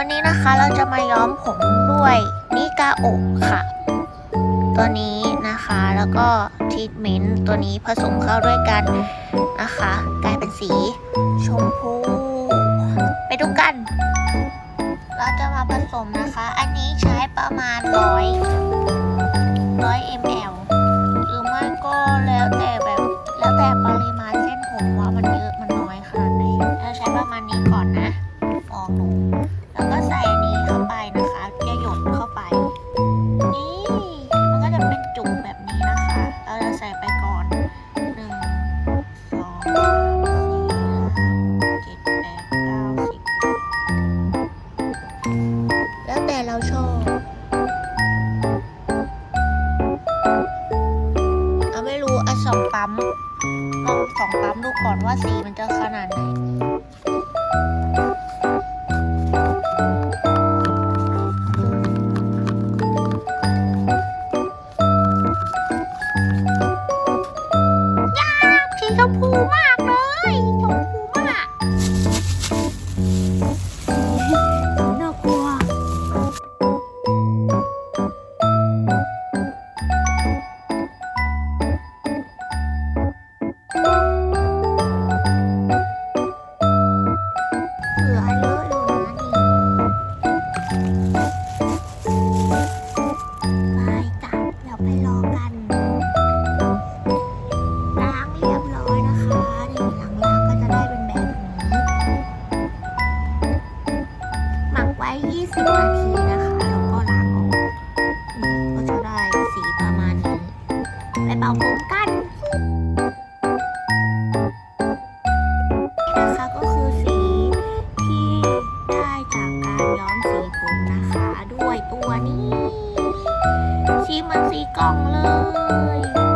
วันนี้นะคะเราจะมาย้อมผมด้วยนิกาโอะค่ะ ตัวนี้นะคะแล้วก็ทรีทเมนต์ตัวนี้ผสมเข้าด้วยกันนะคะ กลายเป็นสีชมพู ไปดูกัน เราจะมาผสมนะคะ อันนี้ใช้ประมาณร้อย ปั๊มลองสองปั๊มดูก่อนว่าสีมันจะขนาดไหน ลือเยอะอยู่นะนี่ไปจ้ะเดี๋ยวไปรอกันล้างเรียบร้อยนะคะนี่หลังล้างก็จะได้เป็นแบบนี้ หมักไว้ 20 นาที เหมือนสีกล่องเลย